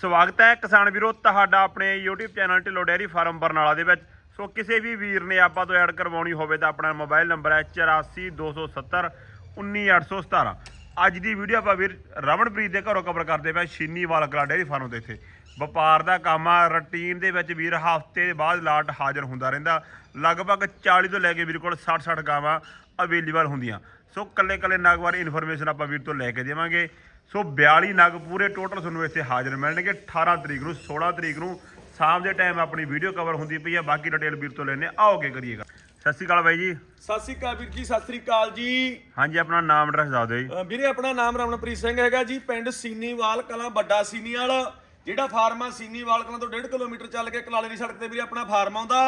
ਸਵਾਗਤ ਹੈ ਕਿਸਾਨ ਵੀਰੋ, ਤੁਹਾਡਾ ਆਪਣੇ YouTube channel Dhillon dairy farm Barnala ਦੇ ਵਿੱਚ। ਸੋ ਕਿਸੇ ਵੀ ਵੀਰ ਨੇ ਆਪਾਂ ਤੋਂ ਐਡ ਕਰਵਾਉਣੀ ਹੋਵੇ ਤਾਂ ਆਪਣਾ ਮੋਬਾਈਲ ਨੰਬਰ ਹੈ 8427 19817 ਅੱਜ ਦੀ ਵੀਡੀਓ ਆਪਾਂ ਵੀਰ ਰਮਨਪ੍ਰੀਤ ਦੇ ਘਰੋਂ ਕਵਰ ਕਰਦੇ ਪਏ ਛੀਨੀਵਾਲ ਕਲਾ ਡੈਰੀ ਫਾਰਮ ਦੇ ਇੱਥੇ। ਵਪਾਰ ਦਾ ਕੰਮ ਆ ਰੁਟੀਨ ਦੇ ਵਿੱਚ ਵੀਰ ਹਫ਼ਤੇ ਦੇ ਬਾਅਦ ਲਾਟ ਹਾਜ਼ਰ ਹੁੰਦਾ ਰਹਿੰਦਾ। ਲਗਭਗ 40 ਤੋਂ ਲੈ ਕੇ ਵੀਰ ਕੋਲ 60 60 ਗਾਵਾਂ ਅਵੇਲੇਬਲ ਹੁੰਦੀਆਂ। ਸੋ ਕੱਲੇ ਕੱਲੇ ਨਗ ਬਾਰੇ ਇਨਫੋਰਮੇਸ਼ਨ ਆਪਾਂ ਵੀਰ ਤੋਂ ਲੈ ਕੇ ਦੇਵਾਂਗੇ। ਸੋ 42 ਨਗ ਪੂਰੇ ਟੋਟਲ ਤੁਹਾਨੂੰ ਇੱਥੇ ਹਾਜ਼ਰ ਮਿਲਣਗੇ। 18 ਤਰੀਕ ਨੂੰ 16 ਤਰੀਕ ਨੂੰ ਸ਼ਾਮ ਦੇ ਟਾਈਮ ਆਪਣੀ ਵੀਡੀਓ ਕਵਰ ਹੁੰਦੀ ਪਈ ਆ। ਬਾਕੀ ਡਿਟੇਲ ਵੀਰ ਤੋਂ ਲੈਣੇ ਆਓਗੇ ਕਰੀਏਗਾ ਸਤਿ ਸ਼੍ਰੀ ਅਕਾਲ ਬਾਈ ਜੀ। ਸਤਿ ਸ੍ਰੀ ਅਕਾਲ ਵੀਰ ਜੀ ਸਤਿ ਸ੍ਰੀ ਅਕਾਲ ਜੀ। ਹਾਂਜੀ ਆਪਣਾ ਨਾਮ ਐਡਰੈਸ ਦੱਸ ਦਿਓ ਜੀ। ਵੀਰੇ ਆਪਣਾ ਨਾਮ ਰਮਨਪ੍ਰੀਤ ਸਿੰਘ ਹੈਗਾ ਜੀ ਪਿੰਡ ਸੀਨੀਵਾਲ ਕਲਾਂ ਵੱਡਾ ਸੀਨੀਵਾਲ ਜਿਹੜਾ ਫਾਰਮ ਆ ਸੀਨੀਵਾਲ ਕਲਾਂ ਤੋਂ 1.5 ਕਿਲੋਮੀਟਰ ਚੱਲ ਕੇ ਕਲਾਲੇ ਦੀ ਸੜਕ ਤੇ ਵੀਰੇ ਆਪਣਾ ਫਾਰਮ ਆਉਂਦਾ।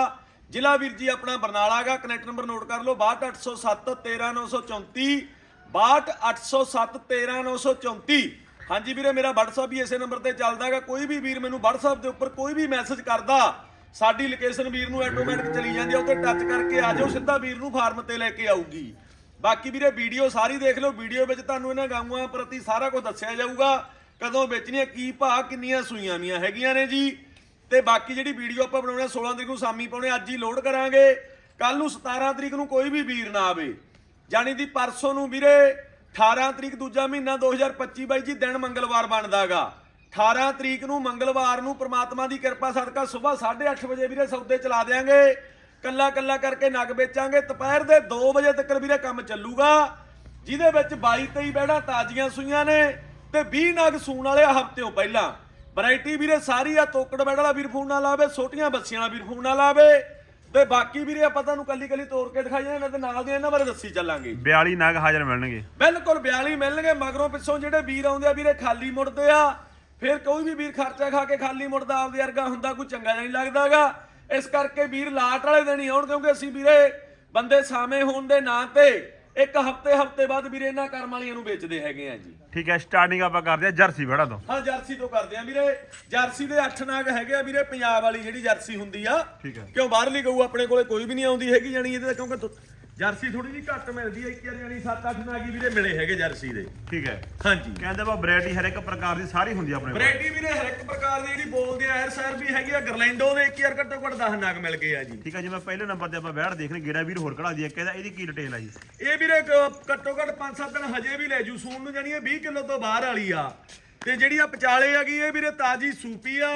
ਜ਼ਿਲ੍ਹਾ ਵੀਰ ਜੀ ਆਪਣਾ ਬਰਨਾਲਾ ਹੈਗਾ ਕਨੈਕਟ ਨੰਬਰ ਨੋਟ ਕਰ ਲਓ 62807 13934 62807 13934 ਹਾਂਜੀ ਵੀਰੇ, ਮੇਰਾ WhatsApp ਵੀ ਇਸੇ ਨੰਬਰ ਤੇ ਚੱਲਦਾ ਹੈਗਾ। ਕੋਈ ਵੀ ਵੀਰ ਮੈਨੂੰ WhatsApp ਦੇ ਉੱਪਰ ਕੋਈ ਵੀ ਮੈਸੇਜ ਕਰਦਾ, ਸਾਡੀ ਲੋਕੇਸ਼ਨ ਵੀਰ ਨੂੰ ਆਟੋਮੈਟਿਕ ਚਲੀ ਜਾਂਦੀ ਆ ਉੱਤੇ ਟੱਚ ਕਰਕੇ ਆ ਜਾਓ, ਸਿੱਧਾ ਵੀਰ ਨੂੰ ਫਾਰਮ ਤੇ ਲੈ ਕੇ ਆਊਗੀ। ਬਾਕੀ ਵੀਰੇ ਵੀਡੀਓ ਸਾਰੀ ਦੇਖ ਲਓ। ਵੀਡੀਓ ਵਿੱਚ ਤੁਹਾਨੂੰ ਇਹਨਾਂ ਗਾਵਾਂ ਪ੍ਰਤੀ ਸਾਰਾ ਕੁਝ ਦੱਸਿਆ ਜਾਊਗਾ। ਕਦੋਂ ਵੇਚਣੀਆਂ, ਕੀ ਭਾਅ, ਕਿੰਨੀਆਂ ਸੂਈਆਂ ਵੀਆਂ ਹੈਗੀਆਂ ਨੇ ਜੀ। ਤੇ ਬਾਕੀ ਜਿਹੜੀ ਵੀਡੀਓ ਆਪਾਂ ਬਣਾਉਣੀ ਆ 16 ਤਰੀਕ ਨੂੰ ਸਾਮੀ ਪਾਉਣੇ, ਅੱਜ ਹੀ ਲੋਡ ਕਰਾਂਗੇ। ਕੱਲ ਨੂੰ 17 ਤਰੀਕ ਨੂੰ ਕੋਈ ਵੀ ਵੀਰ ਨਾ ਆਵੇ। ਜਾਣੀ ਦੀ ਪਰਸੋਂ ਨੂੰ ਵੀਰੇ 18 ਤਰੀਕ ਦੂਜਾ ਮਹੀਨਾ 2025 ਬਾਈ ਜੀ, ਦਿਨ ਮੰਗਲਵਾਰ ਬਣਦਾਗਾ 18 ਤਰੀਕ ਨੂੰ ਮੰਗਲਵਾਰ ਨੂੰ ਪ੍ਰਮਾਤਮਾ ਦੀ ਕਿਰਪਾ ਸਦਕਾ ਸਵੇਰ 8:30 ਵਜੇ ਵੀਰੇ ਸੌਦੇ ਚਲਾ ਦੇਾਂਗੇ ਕੱਲਾ ਕੱਲਾ ਕਰਕੇ ਨਗ ਵੇਚਾਂਗੇ। ਦੁਪਹਿਰ ਦੇ 2 ਵਜੇ ਤੱਕ ਵੀਰੇ ਕੰਮ ਚੱਲੂਗਾ। ਜਿਹਦੇ ਵਿੱਚ 22 23 ਬੈੜਾਂ ਤਾਜ਼ੀਆਂ ਸੂਈਆਂ ਨੇ ਤੇ 20 ਨਗ ਸੂਣ ਵਾਲੇ ਹਫ਼ਤਿਓਂ ਪਹਿਲਾਂ। ਵੈਰਾਈਟੀ ਵੀਰੇ ਸਾਰੀ ਆ, ਤੋਕੜ ਬੈੜ ਵਾਲਾ ਵੀਰ ਫੋਨ ਨਾਲ ਆਵੇ ਛੋਟੀਆਂ ਬੱਸੀਆਂ ਵਾਲਾ ਵੀਰ ਫੋਨ ਨਾਲ ਆਵੇ ਤੇ ਬਾਕੀ ਵੀਰੇ ਆਪਾਂ ਤੁਹਾਨੂੰ ਕੱਲੀ ਕੱਲੀ ਤੋੜ ਕੇ ਦਿਖਾਈ ਜਾਂਦੇ ਤੇ ਨਾਲ ਦੀ ਇਹਨਾਂ ਬਾਰੇ ਦੱਸੀ ਚੱਲਾਂਗੇ। 42 ਨਗ ਹਾਜ਼ਰ ਮਿਲਣਗੇ। ਬਿਲਕੁਲ 42 ਮਿਲਣਗੇ ਮਗਰੋਂ ਪਿੱਛੋਂ ਜਿਹੜੇ ਵੀਰ ਆਉਂਦੇ ਆ ਵੀਰੇ ਖਾਲੀ ਮੁੜਦੇ ਆ ਫਿਰ ਕੋਈ ਵੀ ਵੀਰ ਖਰਚਾ ਖਾ ਕੇ ਖਾਲੀ ਮੁੜਦਾ ਆਪਦੇ ਵਰਗਾ ਹੁੰਦਾ ਕੋਈ ਚੰਗਾ ਨਹੀਂ ਲੱਗਦਾਗਾ। ਇਸ ਕਰਕੇ ਵੀਰ ਲਾਟ ਵਾਲੇ ਦਿਨ ਹੀ ਆਉਣ ਕਿਉਂਕਿ ਅਸੀਂ ਵੀਰੇ ਬੰਦੇ ਸਾਵੇਂ ਹੋਣ ਦੇ ਨਾਂ ਤੇ ਇੱਕ ਹਫ਼ਤੇ ਹਫ਼ਤੇ ਬਾਅਦ ਵੀਰੇ ਇਹਨਾਂ ਕਰਮ ਵਾਲੀਆਂ ਨੂੰ ਵੇਚਦੇ ਹੈਗੇ ਆ ਜੀ। ਠੀਕ ਹੈ ਸਟਾਰਟਿੰਗ ਆਪਾਂ ਕਰਦੇ ਆ ਜਰਸੀ ਬੜਾ ਤੋਂ ਹਾਂ ਜਰਸੀ ਤੋਂ ਕਰਦੇ ਆ ਵੀਰੇ। ਜਰਸੀ ਦੇ 8 ਨਾਗ ਹੈਗੇ ਆ ਵੀਰੇ ਪੰਜਾਬ ਵਾਲੀ ਜਿਹੜੀ ਜਰਸੀ ਹੁੰਦੀ ਆ ਠੀਕ ਹੈ। ਕਿਉਂ ਬਾਹਰਲੀ ਗਊ ਆਪਣੇ ਕੋਲੇ ਕੋਈ ਵੀ ਨਹੀਂ ਆਉਂਦੀ ਹੈਗੀ ਜਾਨੀ ਇਹਦੇ ਕਿਉਂਕਿ ਥੋ- ਜਰਸੀ ਥੋੜੀ ਜਿਹੀ ਘੱਟ ਮਿਲਦੀ ਹੈ ਇੱਕ ਵਾਰੀ ਜਾਨੀ 7-8 ਨਾਗੀ ਵੀਰੇ ਮਿਲੇ ਹੈਗੇ ਜਰਸੀ ਦੇ। ਠੀਕ ਹੈ। ਹਾਂਜੀ। ਕਹਿੰਦੇ ਬਾ ਵੈਰਾਈਟੀ ਹਰ ਇੱਕ ਪ੍ਰਕਾਰ ਦੀ ਸਾਰੀ ਹੁੰਦੀ ਆ ਆਪਣੇ ਕੋਲ। ਵੈਰਾਈਟੀ ਵੀਰੇ ਹਰ ਇੱਕ ਪ੍ਰਕਾਰ ਦੀ ਜਿਹੜੀ ਬੋਲਦੇ ਆ ਐਰ ਸੈਰ ਵੀ ਹੈਗੀ ਆ ਗਰਲੈਂਡੋ ਦੇ ਇੱਕ ਯਾਰ ਘੱਟੋ ਘੱਟ 10 ਨਾਗ ਮਿਲ ਗਏ ਆ ਜੀ। ਠੀਕ ਹੈ ਜਿਵੇਂ ਪਹਿਲੇ ਨੰਬਰ ਤੇ ਆਪਾਂ ਬੈਠ ਦੇਖ ਰਹੇ ਗੇੜਾ ਵੀਰ ਹੋਰ ਕਢਾ ਦੀ ਇੱਕ ਇਹਦਾ ਕੀ ਡਿਟੇਲ ਆ ਜੀ? ਇਹ ਵੀਰੇ ਘੱਟੋ ਘੱਟ 5-7 ਦਿਨ ਹਜੇ ਵੀ ਲੈ ਜੂ ਸੂਣ ਨੂੰ ਜਾਨੀ ਇਹ 20 ਕਿਲੋ ਤੋਂ ਬਾਹਰ ਵਾਲੀ ਆ। ਤੇ ਜਿਹੜੀ ਆ ਪਚਾਲੇ ਹੈਗੀ ਇਹ ਵੀਰੇ ਤਾਜੀ ਸੂਪੀ ਆ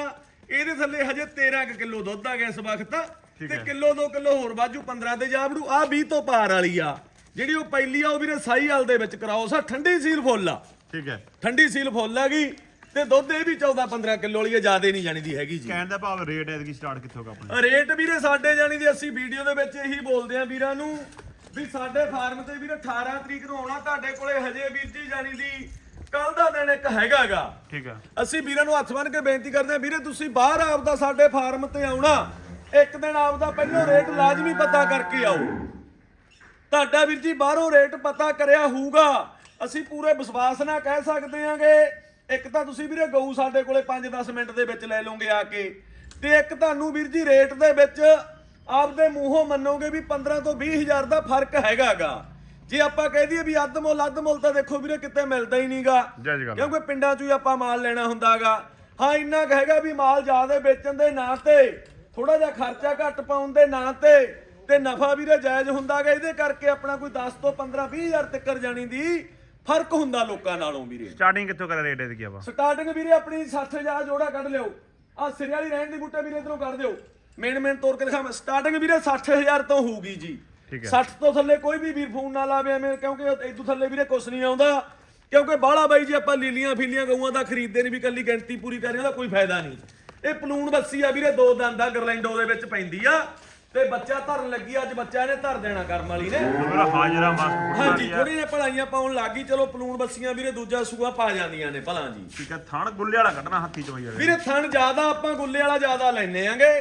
ਇਹਦੇ ਥੱਲੇ ਹਜੇ 13 ਕੁ ਕਿਲੋ ਦੁੱਧ ਆ ਗਿਆ ਇਸ ਵਕਤ। ਤੇ। ਕਿਲੋ 2 ਕਿਲੋ ਹੋਰ ਵਾਜੂ 15 ਤੇ ਜਾ ਵੜੂ। ਆ 20 ਤੋਂ ਪਾਰ ਵਾਲੀ ਆ। ਜਿਹੜੀ ਉਹ ਪਹਿਲੀ ਆ ਉਹ ਵੀਰੇ ਸਾਈ ਹਾਲ ਦੇ ਵਿੱਚ ਕਰਾਓ। ਸਾ ਠੰਡੀ ਸੀਲ ਫੁੱਲ ਆ। ਠੀਕ ਹੈ। ਠੰਡੀ ਸੀਲ ਫੁੱਲ ਹੈਗੀ ਤੇ ਦੁੱਧ ਇਹ ਵੀ 14 15 ਕਿਲੋ ਵਾਲੀ ਆ ਜਿਆਦੇ ਨਹੀਂ ਜਾਣੀਦੀ ਹੈਗੀ ਜੀ। ਕਹਿਣ ਦਾ ਭਾਵ ਰੇਟ ਐਤਕੀ ਸਟਾਰਟ ਕਿੱਥੋਂ ਹੋਗਾ ਆਪਣਾ? ਰੇਟ ਵੀਰੇ ਸਾਡੇ ਜਾਣੀ ਦੀ ਅਸੀਂ ਵੀਡੀਓ ਦੇ ਵਿੱਚ ਇਹੀ ਬੋਲਦੇ ਆਂ ਵੀਰਾਂ ਨੂੰ ਵੀ ਸਾਡੇ ਫਾਰਮ ਤੇ ਵੀਰੇ 18 ਤਰੀਕ ਨੂੰ ਆਉਣਾ ਤੁਹਾਡੇ ਕੋਲੇ ਹਜੇ ਵੀਰ ਜੀ ਜਾਣੀ ਦੀ। ਕੱਲ ਦਾ ਦਿਨ ਇੱਕ ਹੈਗਾਗਾ ਠੀਕ ਹੈ ਅਸੀਂ ਵੀਰਾਂ ਨੂੰ ਹੱਥ ਬੰਨ ਕੇ ਬੇਨਤੀ ਕਰਦੇ ਆਂ ਵੀਰੇ ਤੁਸੀਂ ਬਾਹਰ ਆਪਦਾ ਸਾਡੇ ਫਾਰਮ ਤੇ ਆਉਣਾ। ਇੱਕ ਦਿਨ ਆਪਦਾ ਪਹਿਲਾਂ ਰੇਟ ਲਾਜ਼ਮੀ ਪਤਾ ਕਰਕੇ ਆਓ। ਤੁਹਾਡਾ ਵੀਰ ਜੀ ਬਾਹਰੋਂ ਰੇਟ ਪਤਾ ਕਰਿਆ ਹੋਊਗਾ। ਅਸੀਂ ਪੂਰੇ ਵਿਸ਼ਵਾਸ ਨਾਲ ਕਹਿ ਸਕਦੇ ਆਂਗੇ ਇੱਕ ਤਾਂ ਤੁਸੀਂ ਵੀਰੇ ਗਊ ਸਾਡੇ ਕੋਲੇ 5-10 ਮਿੰਟ ਦੇ ਵਿੱਚ ਲੈ ਲਓਗੇ ਆ ਕੇ ਤੇ ਇੱਕ ਤੁਹਾਨੂੰ ਵੀਰ ਜੀ ਰੇਟ ਦੇ ਵਿੱਚ ਆਪਦੇ ਮੂੰਹੋਂ ਮੰਨੋਗੇ ਵੀ 15 ਤੋਂ 20 ਹਜ਼ਾਰ ਦਾ ਫ਼ਰਕ ਹੈਗਾਗਾ। ਜੇ ਆਪਾਂ ਕਹਿ ਦਈਏ ਵੀ ਅੱਧ ਮੁੱਲ ਅੱਧ ਮੁੱਲ ਤਾਂ ਦੇਖੋ ਵੀਰੇ ਕਿਤੇ ਮਿਲਦਾ ਹੀ ਨਹੀਂਗਾ। ਕਿਉਂਕਿ ਪਿੰਡਾਂ 'ਚੋਂ ਹੀ ਆਪਾਂ ਮਾਲ ਲੈਣਾ ਹੁੰਦਾਗਾ। ਹਾਂ ਇੰਨਾ ਹੈਗਾ ਵੀ ਮਾਲ ਜ਼ਿਆਦਾ ਵੇਚਣ ਦੇ ਨਾਂ ਤੇ ਥੋੜਾ ਜਿਹਾ ਖਰਚਾ ਘੱਟ ਪਾਉਣ ਦੇ ਨਾਂ ਤੇ ਤੇ ਨਫਾ ਵੀਰੇ ਜਾਇਜ਼ ਹੁੰਦਾਗਾ ਇਹਦੇ ਕਰਕੇ ਆਪਣਾ ਕੋਈ 10 ਤੋਂ 15 20 ਹਜ਼ਾਰ ਤੱਕਰ ਜਾਣੀ ਦੀ ਫ਼ਰਕ ਹੁੰਦਾ ਲੋਕਾਂ ਨਾਲੋਂ ਵੀਰੇ। ਸਟਾਰਟਿੰਗ ਕਿੱਥੋਂ ਕਰ ਰੇਟ ਐਤਕੀ ਆਪਾਂ? ਸਟਾਰਟਿੰਗ ਵੀਰੇ ਆਪਣੀ 60000 ਜੋੜਾ ਕੱਢ ਲਿਓ। ਆ ਸਿਰੇ ਵਾਲੀ ਰਹਿਣ ਦੀ ਬੂਟੇ ਵੀਰੇ ਇਧਰੋਂ ਕਰ ਦਿਓ। ਮੇਨ ਮੇਨ ਤੋੜ ਕੇ ਦਿਖਾਵਾਂ। ਸਟਾਰਟਿੰਗ ਵੀਰੇ 60000 ਤੋਂ ਹੋਊਗੀ ਜੀ। ਠੀਕ ਹੈ। 60 ਤੋਂ ਥੱਲੇ ਕੋਈ ਵੀ ਵੀਰ ਫੋਨ ਨਾ ਲਾਵੇ ਐਵੇਂ ਕਿਉਂਕਿ ਇਦੋਂ ਥੱਲੇ ਵੀਰੇ ਕੁਛ ਨਹੀਂ ਆਉਂਦਾ। ਕਿਉਂਕਿ ਬਾਹਲਾ ਬਾਈ ਜੀ ਆਪਾਂ ਲੀਲੀਆਂ ਫੀਲੀਆਂ ਗਊਆਂ ਦਾ ਖਰੀਦਦੇ ਨਹੀਂ ਵੀ ਕੱਲੀ ਗਿਣਤੀ ਪੂਰੀ ਕਰੀਏ ਉਹਦਾ ਕੋਈ ਫਾਇਦਾ ਨਹੀਂ। ਇਹ ਪਲੂਣ ਬੱਸੀ ਆ ਵੀਰੇ ਦੋ ਦੰਦ ਆ ਗਰਲੈਂਡੋ ਦੇ ਵਿੱਚ ਪੈਂਦੀ ਆ। ਤੇ ਬੱਚਾ ਧਰਨ ਲੱਗੀ ਅੱਜ ਬੱਚਾ ਇਹਨੇ ਧਰ ਦੇਣਾ ਕਰਮ ਵਾਲੀ ਨੇ। ਮੇਰਾ ਹਾਜ਼ਰਾ ਮਾਸਕ ਹਾਂਜੀ ਥੋੜੀ ਜਿਹੀ ਭਲਾਈਆਂ ਪਾਉਣ ਲੱਗੀ ਚਲੋ ਪਲੂਣ ਬੱਸੀਆਂ ਵੀਰੇ ਦੂਜਾ ਸੂਆ ਪਾ ਜਾਂਦੀਆਂ ਨੇ ਭਲਾਂ ਜੀ। ਠੀਕ ਹੈ ਥਣ ਗੁੱਲੇ ਵਾਲਾ ਕੱਢਣਾ ਹੱਥੀ ਚੋਂ ਯਾਰ ਵੀਰੇ ਥਣ ਜ਼ਿਆਦਾ ਆਪਾਂ ਗੁੱਲੇ ਵਾਲਾ ਜ਼ਿਆਦਾ ਲੈਨੇ ਆਂਗੇ।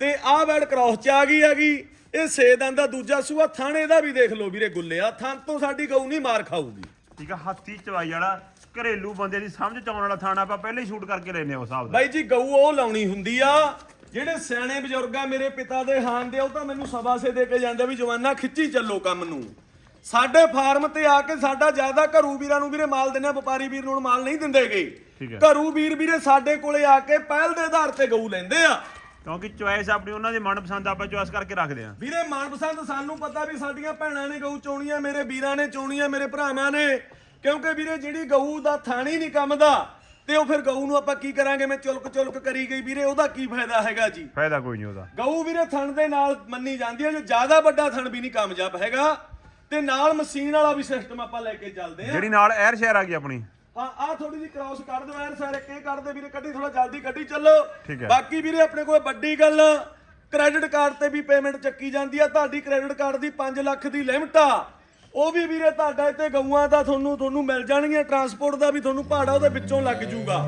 ਤੇ ਆਹ ਬੈਡ ਕ੍ਰਾਸ ਚ ਆ ਗਈ ਹੈਗੀ ਇਹ ਦੰਦ ਦਾ ਦੂਜਾ ਸੂਆ ਥਣ ਇਹਦਾ ਵੀ ਦੇਖ ਲਓ ਵੀਰੇ ਗੁੱਲੇ ਆ ਥਣ ਤੋਂ ਸਾਡੀ ਗਊ ਨਹੀਂ ਮਾਰ ਖਾਊਗੀ। ਠੀਕ ਹੈ ਹੱਥੀ ਚਵਾਈ ਵਾਲਾ। ਘਰੇਲੂ ਬੰਦੇ ਦੀ ਸਮਝ ਚ ਆਉਣ ਵਾਲਾ ਥਾਣਾ ਆਪਾਂ ਪਹਿਲੇ ਹੀ ਸ਼ੂਟ ਕਰਕੇ ਲੈਨੇ ਉਸ ਹਿਸਾਬ ਦਾ ਬਾਈ ਜੀ ਗਊ ਉਹ ਲਾਉਣੀ ਹੁੰਦੀ ਆ ਜਿਹੜੇ ਸਿਆਣੇ ਬਜ਼ੁਰਗ ਆ ਮੇਰੇ ਪਿਤਾ ਦੇ ਹਾਨ ਦੇ ਉਹ ਤਾਂ ਮੈਨੂੰ ਸਭਾ ਸੇ ਦੇ ਕੇ ਜਾਂਦੇ ਵੀ ਜਵਾਨਾ ਖਿੱਚੀ ਚੱਲੋ ਕੰਮ ਨੂੰ। ਸਾਡੇ ਫਾਰਮ ਤੇ ਆ ਕੇ ਸਾਡਾ ਜ਼ਿਆਦਾ ਘਰੂ ਵੀਰਾਂ ਨੂੰ ਵੀਰੇ ਮਾਲ ਦਿੰਦੇ ਆ ਵਪਾਰੀ ਵੀਰ ਨੂੰ ਹੁਣ ਮਾਲ ਨਹੀਂ ਦਿੰਦੇਗੇ। ਹੈ। ਘਰੂ ਵੀਰ ਵੀਰੇ ਸਾਡੇ ਕੋਲੇ ਆ ਕੇ ਪਹਿਲ ਦੇ ਆਧਾਰ ਤੇ ਗਊ ਲੈਂਦੇ ਆ। ਕਿਉਂਕਿ ਚੁਆਇਸ ਆਪਣੀ ਉਹਨਾਂ ਦੀ ਮਨਪਸੰਦ ਆਪਾਂ ਚੁਆਇਸ ਕਰਕੇ ਰੱਖਦੇ ਆ ਵੀਰੇ ਮਨਪਸੰਦ ਸਾਨੂੰ ਪਤਾ ਵੀ ਸਾਡੀਆਂ ਭੈਣਾਂ ਨੇ ਗਊ ਚੋਣੀਆਂ ਮੇਰੇ ਵੀਰਾਂ ਨੇ ਚੋਣੀਆਂ ਮੇਰੇ ਭਰਾਵਾਂ ਨੇ। ਕਿਉਂਕਿ ਵੀਰੇ ਜਿਹੜੀ ਗਊ ਦਾ ਥਾਣੀ ਨਹੀਂ ਕੰਮ ਦਾ ਤੇ ਉਹ ਫਿਰ ਗਊ ਨੂੰ ਆਪਾਂ ਕੀ ਕਰਾਂਗੇ? ਮੈਂ ਚੁਲਕ ਚੁਲਕ ਕਰੀ ਗਈ ਵੀਰੇ ਉਹਦਾ ਕੀ ਫਾਇਦਾ ਹੈਗਾ ਜੀ? ਫਾਇਦਾ ਕੋਈ ਨਹੀਂ ਉਹਦਾ। ਗਊ ਵੀਰੇ ਥਣ ਦੇ ਨਾਲ ਮੰਨੀ ਜਾਂਦੀ ਹੈ ਜੇ ਜ਼ਿਆਦਾ ਵੱਡਾ ਥਣ ਵੀ ਨਹੀਂ ਕਾਮਯਾਬ ਹੈਗਾ ਤੇ ਨਾਲ ਮਸ਼ੀਨ ਵਾਲਾ ਵੀ ਸਿਸਟਮ ਆਪਾਂ ਲੈ ਕੇ ਚੱਲਦੇ ਆ ਜਿਹੜੀ ਨਾਲ ਐਰ ਸ਼ਹਿਰ ਆ ਗਈ ਆਪਣੀ। ਹਾਂ ਆ ਥੋੜੀ ਜਿਹੀ ਕ੍ਰਾਸ ਕੱਢ ਦਿਓ ਯਾਰ ਸਾਰੇ ਕੇ ਕੱਢ ਦੇ ਵੀਰੇ ਕੱਢੀ ਥੋੜਾ ਜਲਦੀ ਕੱਢੀ ਚੱਲੋ। ਠੀਕ ਹੈ। ਬਾਕੀ ਵੀਰੇ ਆਪਣੇ ਕੋਲ ਵੱਡੀ ਗੱਲ ਕ੍ਰੈਡਿਟ ਕਾਰਡ ਤੇ ਵੀ ਪੇਮੈਂਟ ਚੱਕੀ ਜਾਂਦੀ ਆ ਤੁਹਾਡੀ ਕ੍ਰੈਡਿਟ ਕਾਰਡ ਦੀ 5 ਲੱਖ ਦੀ ਲਿਮਟ ਆ। ਉਹ ਵੀ ਵੀਰੇ ਤੁਹਾਡਾ ਇੱਥੇ ਗਊਆਂ ਦਾ ਤੁਹਾਨੂੰ ਤੁਹਾਨੂੰ ਮਿਲ ਜਾਣਗੀਆਂ ਟਰਾਂਸਪੋਰਟ ਦਾ ਵੀ ਤੁਹਾਨੂੰ ਭਾੜਾ ਉਹਦੇ ਵਿੱਚੋਂ ਲੱਗ ਜੂਗਾ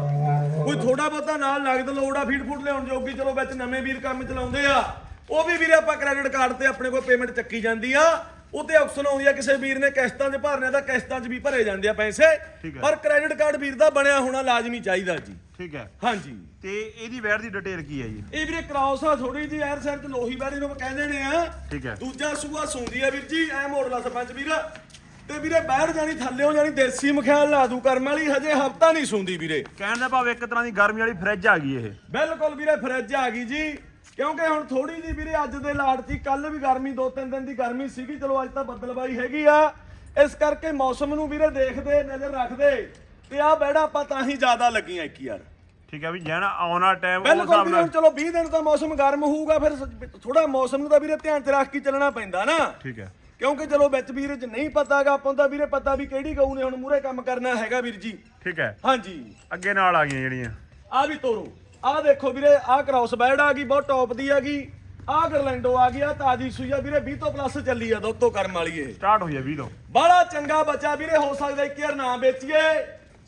ਕੋਈ ਥੋੜਾ ਬਹੁਤਾ ਨਾਲ ਨਗਦ ਲੋੜ ਆ, ਫੀਡ ਫੂਡ ਲਿਆਉਣ ਜੋਗੀ, ਚਲੋ ਵਿੱਚ ਨਵੇਂ ਵੀਰ ਕੰਮ ਚਲਾਉਂਦੇ ਆ। ਉਹ ਵੀ ਵੀਰੇ ਆਪਾਂ ਕ੍ਰੈਡਿਟ ਕਾਰਡ ਤੇ ਆਪਣੇ ਕੋਲ ਪੇਮੈਂਟ ਚੱਕੀ ਜਾਂਦੀ ਆ। ਉੱਤੇ ਆਪਸ਼ਨ ਆਉਂਦੀ ਆ ਕਿਸੇ ਵੀਰ ਨੇ ਕਿਸ਼ਤਾਂ 'ਚ ਭਰਨੇ ਤਾਂ ਕਿਸ਼ਤਾਂ 'ਚ ਵੀ ਭਰੇ ਜਾਂਦੇ ਆ ਪੈਸੇ। ਠੀਕ ਹੈ। ਪਰ ਕ੍ਰੈਡਿਟ ਕਾਰਡ ਵੀਰ ਦਾ ਬਣਿਆ ਹੋਣਾ ਲਾਜ਼ਮੀ ਚਾਹੀਦਾ ਜੀ। ਠੀਕ ਹੈ। ਹਾਂਜੀ। ਤੇ ਇਹਦੀ ਵੈਰ ਦੀ ਡਿਟੇਲ ਕੀ ਹੈ ਜੀ? ਇਹ ਵੀਰੇ ਕ੍ਰਾਸ ਆ ਥੋੜੀ ਜੀ ਐਰ ਸਾਈਡ ਤੇ ਲੋਹੀ ਬੈਰੀ ਨੂੰ ਕਹਿੰਦੇ ਨੇ ਆ। ਠੀਕ ਹੈ। ਦੂਜਾ ਸੂਆ ਸੁੰਦੀ ਆ ਵੀਰ ਜੀ ਐ ਮੋੜਲਾ ਸਰਪੰਚ ਵੀਰ। ਤੇ ਵੀਰੇ ਬਾਹਰ ਜਾਣੀ ਥੱਲਿਓ ਜਾਣੀ ਦੇਸੀ ਮਖਿਆਲ ਲਾ ਦੂ ਕਰਮ ਵਾਲੀ ਹਜੇ ਹਫਤਾ ਨਹੀਂ ਸੁੰਦੀ ਵੀਰੇ। ਕਹਿਣ ਦਾ ਭਾਵ ਇੱਕ ਤਰ੍ਹਾਂ ਦੀ ਗਰਮੀ ਵਾਲੀ ਫ੍ਰਿਜ ਆ ਗਈ ਇਹ। ਬਿਲਕੁਲ ਵੀਰੇ ਫਰਿੱਜ ਆ ਗਈ ਜੀ। ਕਿਉਂਕਿ ਹੁਣ ਥੋੜੀ ਜੀ ਵੀਰੇ ਅੱਜ ਦੇ ਲਾੜ ਸੀ ਕੱਲ ਵੀ ਗਰਮੀ ਦੋ ਤਿੰਨ ਦਿਨ ਦੀ ਗਰਮੀ ਸੀਗੀ ਚਲੋ ਅੱਜ ਤਾਂ ਬੱਦਲਬਾਈ ਹੈਗੀ ਆ। ਇਸ ਕਰਕੇ ਮੌਸਮ ਨੂੰ ਵੀਰੇ ਦੇਖਦੇ ਨਜ਼ਰ ਰੱਖਦੇ ਤੇ ਆ ਬੈੜਾ ਆਪਾਂ ਤਾਂ ਹੀ ਜ਼ਿਆਦਾ ਲੱਗੀਆਂ ਇੱਕ ਯਾਰ। ਠੀਕ ਹੈ ਵੀ ਜੈਨ ਆਉਣ ਵਾਲਾ ਟਾਈਮ ਉਸ ਬਿਲਕੁਲ ਵੀਰੇ ਹੁਣ ਚਲੋ 20 ਦਿਨ ਤਾਂ ਮੌਸਮ ਗਰਮ ਹੋਊਗਾ ਫਿਰ ਥੋੜਾ ਮੌਸਮ ਨੂੰ ਤਾਂ ਵੀਰੇ ਧਿਆਨ 'ਚ ਰੱਖ ਕੇ ਚੱਲਣਾ ਪੈਂਦਾ ਨਾ। ਠੀਕ ਹੈ। ਕਿਉਂਕਿ ਚਲੋ ਵਿੱਚ ਵੀਰੇ 'ਚ ਨਹੀਂ ਪਤਾਗਾ ਆਪਾਂ ਤਾਂ ਵੀਰੇ ਪਤਾ ਵੀ ਕਿਹੜੀ ਗਊ ਨੇ ਹੁਣ ਮੂਰੇ ਕੰਮ ਕਰਨਾ ਹੈਗਾ ਵੀਰ ਜੀ। ਠੀਕ ਹੈ। ਹਾਂਜੀ। ਅੱਗੇ ਨਾਲ ਆ ਗਈਆਂ ਜਿਹੜੀਆਂ। ਆ ਵੀ ਤੋਰੋ। ਆ ਦੇਖੋ ਵੀਰੇ ਆ ਕ੍ਰਾਸ ਬੈਡ ਆ ਗਈ ਬਹੁਤ ਟੌਪ ਦੀ ਹੈਗੀ ਆ ਗਰਲੈਂਡੋ ਆ ਗਈ ਆ ਤਾਜੀ ਸੂਈ ਆ। ਵੀਰੇ 20 ਤੋਂ ਪਲੱਸ ਚੱਲੀ ਆ ਦੁੱਧ ਤੋਂ ਕਰਮ ਵਾਲੀ ਇਹ। ਸਟਾਰਟ ਹੋਈ ਹੈ 20 ਤੋਂ। ਬੜਾ ਚੰਗਾ ਬੱਚਾ ਵੀਰੇ ਹੋ ਸਕਦਾ ਇੱਕ ਯਾਰ ਨਾ ਵੇਚੀਏ।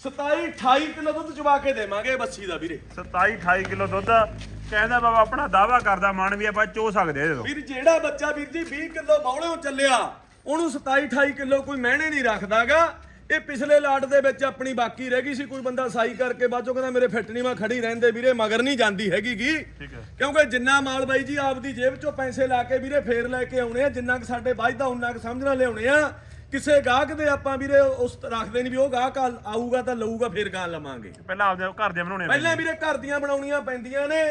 27 28 ਕਿਲੋ ਦੁੱਧ ਚਵਾ ਕੇ ਦੇਵਾਂਗੇ ਬੱਸੀ ਦਾ ਵੀਰੇ। 27 28 ਕਿਲੋ ਦੁੱਧ ਕਹਿੰਦਾ ਬਾਬਾ ਆਪਣਾ ਦਾਵਾ ਕਰਦਾ ਮਨ ਵੀ ਆਪਾਂ ਚੋ ਸਕਦੇ ਆ ਇਹਦੇ ਤੋਂ। ਵੀਰ ਜਿਹੜਾ ਬੱਚਾ ਵੀਰ ਜੀ 20 ਕਿਲੋ ਬੌਲਿਓ ਚੱਲਿਆ ਉਹਨੂੰ 27 28 ਕਿਲੋ ਕੋਈ ਮਹਿਣੇ ਨਹੀਂ ਰੱਖਦਾਗਾ। ਇਹ ਪਿਛਲੇ ਲਾਟ ਦੇ ਵਿੱਚ ਆਪਣੀ ਬਾਕੀ ਰਹਿ ਗਈ ਸੀ। ਕੋਈ ਬੰਦਾ ਸਾਈ ਕਰਕੇ ਬਾਅਦੋਂ ਕਹਿੰਦਾ ਮੇਰੇ ਫਿੱਟ ਨਹੀਂ ਮੈਂ ਖੜੀ ਰਹਿੰਦੇ ਵੀਰੇ ਮਗਰ ਨਹੀਂ ਜਾਂਦੀ ਹੈਗੀ ਗੀ। ਕਿਉਂਕਿ ਜਿੰਨਾ ਮਾਲ ਬਾਈ ਜੀ ਆਪਦੀ ਜੇਬ ਚੋਂ ਪੈਸੇ ਲਾ ਕੇ ਵੀਰੇ ਫੇਰ ਲੈ ਕੇ ਆਉਣੇ ਆ ਜਿੰਨਾ ਕਿ ਸਾਡੇ ਵੱਜਦਾ ਉਹਨਾਂ ਕਿ ਸਮਝਣਾ ਲਿਆਉਣੇ ਆ। ਕਿਸੇ ਗਾਹਕ ਦੇ ਆਪਾਂ ਵੀਰੇ ਉਸ ਰੱਖਦੇ ਨਹੀਂ ਵੀ ਉਹ ਗਾਹਕ ਆਊਗਾ ਤਾਂ ਲਊਗਾ ਫੇਰ ਗਾਂ ਲਵਾਂਗੇ। ਪਹਿਲਾਂ ਆਪਦੇ ਘਰ ਦੇ ਬਣਾਉਣੇ ਪਹਿਲਾਂ ਵੀਰੇ ਘਰ ਦੀਆਂ ਬਣਾਉਣੀਆਂ ਪੈਂਦੀਆਂ ਨੇ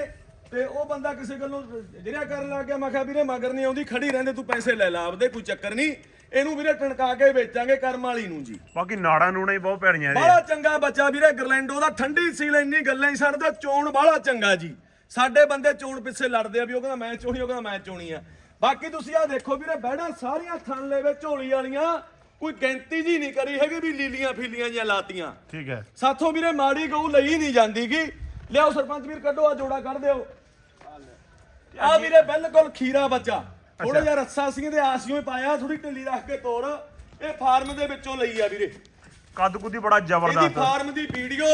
ਤੇ ਉਹ ਬੰਦਾ ਕਿਸੇ ਗੱਲੋਂ ਜਿਹੜਾ ਕਰਨ ਲੱਗ ਗਿਆ ਮੈਂ ਕਿਹਾ ਵੀਰੇ ਮਗਰ ਨਹੀਂ ਆਉਂਦੀ ਖੜੀ ਰਹਿੰਦੇ ਤੂੰ ਪੈਸੇ ਲੈ ਲਾ ਆਪਦੇ ਕੋਈ ਚੱਕਰ ਨਹੀਂ ਇਹਨੂੰ ਵੀਰੇ ਟਣਕਾ ਕੇ ਵੇਚਾਂਗੇ ਕਰਮ ਵਾਲੀ ਨੂੰ ਜੀ। ਬਾਕੀ ਨਾੜਾਂ ਨੂੜਾਂ ਹੀ ਬਹੁਤ ਪੈਣੀਆਂ ਇਹਦੇ ਬੜਾ ਚੰਗਾ ਬੱਚਾ ਵੀਰੇ ਗਰਲੈਂਡੋ ਦਾ ਠੰਡੀ ਸੀਲ ਇੰਨੀ ਗੱਲਾਂ ਹੀ ਛੱਡਦਾ ਚੋਣ ਬੜਾ ਚੰਗਾ ਜੀ। ਸਾਡੇ ਬੰਦੇ ਚੋਣ ਪਿੱਛੇ ਲੜਦੇ ਆ ਵੀ ਉਹ ਕਹਿੰਦਾ ਮੈਂ ਚੋਣੀ ਉਹ ਕਹਿੰਦਾ ਮੈਂ ਚੋਣੀ ਆ। ਬਾਕੀ ਤੁਸੀਂ ਆ ਦੇਖੋ ਵੀਰੇ ਬਹਿਣਾ ਸਾਰੀਆਂ ਥਣ ਲੈਵੇ ਝੋਲੀ ਵਾਲੀਆਂ ਕੋਈ ਗਿਣਤੀ ਜੀ ਨਹੀਂ ਕਰੀ ਹੈਗੀ ਵੀ ਲੀਲੀਆਂ ਫੀਲੀਆਂ ਜਾਂ ਲਾਤੀਆਂ। ਠੀਕ ਹੈ। ਸਾਥੋਂ ਵੀਰੇ ਮਾੜੀ ਗਊ ਲਈ ਨਹੀਂ ਜਾਂਦੀਗੀ ਲਿਆਓ ਸਰਪੰਚ ਵੀਰ ਕੱਢੋ ਆ ਜੋੜਾ ਕੱਢ ਦਿਓ। ਆ ਵੀਰੇ ਬਿਲਕੁਲ ਖੀਰਾ ਬੱਚਾ। ਥੋੜਾ ਜਿਹਾ ਰੱਸਾ ਸੀ ਤੇ ਆਸੀਓ ਹੀ ਪਾਇਆ ਥੋੜੀ ਢਿੱਲੀ ਰੱਖ ਕੇ ਤੋੜ ਇਹ ਫਾਰਮ ਦੇ ਵਿੱਚੋਂ ਲਈ ਆ ਵੀਰੇ। ਕੱਦ ਕੁੱਦੀ ਬੜਾ ਇਹਦੀ ਜ਼ਬਰਦਸਤ ਫਾਰਮ ਦੀ ਵੀਡੀਓ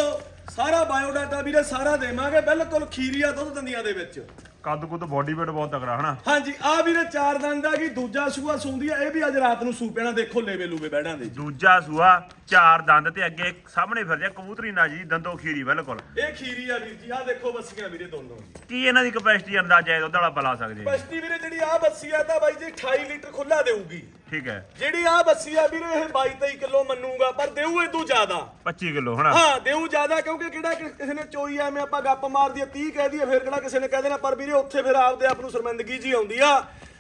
ਸਾਰਾ ਬਾਇਓਡਾਟਾ ਵੀਰੇ ਸਾਰਾ ਦੇਵਾਂਗੇ ਬਿਲਕੁਲ ਖੀਰੀਆ ਦੁੱਧ ਦੰਦੀਆਂ ਦੇ ਵਿੱਚ। ਕੱਦ ਕੁੱਦ ਬੋਡੀ ਵੇਟ ਬਹੁਤ ਤਕੜਾ ਹਨਾ? ਹਾਂਜੀ ਆ ਵੀਰੇ ਚਾਰ ਦੰਦ ਆ ਗਈ ਦੂਜਾ ਸੂਆ ਸੂੰਦੀ ਆ ਇਹ ਵੀ ਅੱਜ ਰਾਤ ਨੂੰ ਸੂ ਪੈਣਾ ਦੇਖੋ ਲੇਵੇ ਲੂਵੇ ਬੈੜਾਂ ਦੇ। ਦੂਜਾ ਸੂਆ ਚਾਰ ਦੰਦ ਤੇ ਅੱਗੇ ਸਾਹਮਣੇ ਫਿਰਦੇ ਕਬੂਤਰੀ ਨਾ ਜੀ ਦੰਦੋ ਖੀਰੀ ਬਿਲਕੁਲ। ਇਹ ਖੀਰੀ ਆ ਵੀਰ ਜੀ ਆ ਦੇਖੋ ਬੱਸੀਆਂ ਵੀਰੇ ਦੋਨੋਂ। ਕੀ ਇਹਨਾਂ ਦੀ ਕਪੈਸਿਟੀ ਅੰਦਾਜ਼ਾ ਹੈ ਦੁੱਧ ਵਾਲਾ ਪਲਾ ਸਕਦੇ? ਬਸਤੀ ਵੀਰੇ ਜਿਹੜੀ ਆ ਬੱਸੀ ਆ ਤਾਂ ਬਾਈ ਜੀ 28 ਲੀਟਰ ਖੁੱਲਾ ਦੇਊਗੀ। ਠੀਕ ਹੈ। ਜਿਹੜੀ ਆ ਬੱਸੀ ਆ ਵੀਰੇ ਇਹ 22 23 ਕਿਲੋ ਮੰਨੂਗਾ ਪਰ ਦੇਊ ਇਹ ਤੋਂ ਜ਼ਿਆਦਾ। 25 ਕਿਲੋ ਹਨਾ? ਹਾਂ ਦੇਊ ਜ਼ਿਆਦਾ ਕਿਉਂਕਿ ਕਿਹੜਾ ਕਿ- ਕਿਸੇ ਨੇ ਚੋਈ ਐਵੇਂ ਆਪਾਂ ਗੱਪ ਮਾਰ ਦਈਏ 30 ਕਹਿ ਦਈਏ ਫਿਰ ਕਿਹੜਾ ਕਿਸੇ ਨੇ ਕਹਿ ਦੇਣਾ ਪਰ ਵੀਰੇ ਉੱਥੇ ਫਿਰ ਆਪਦੇ ਆਪ ਨੂੰ ਸ਼ਰਮਿੰਦਗੀ ਜੀ ਆਉਂਦੀ ਆ।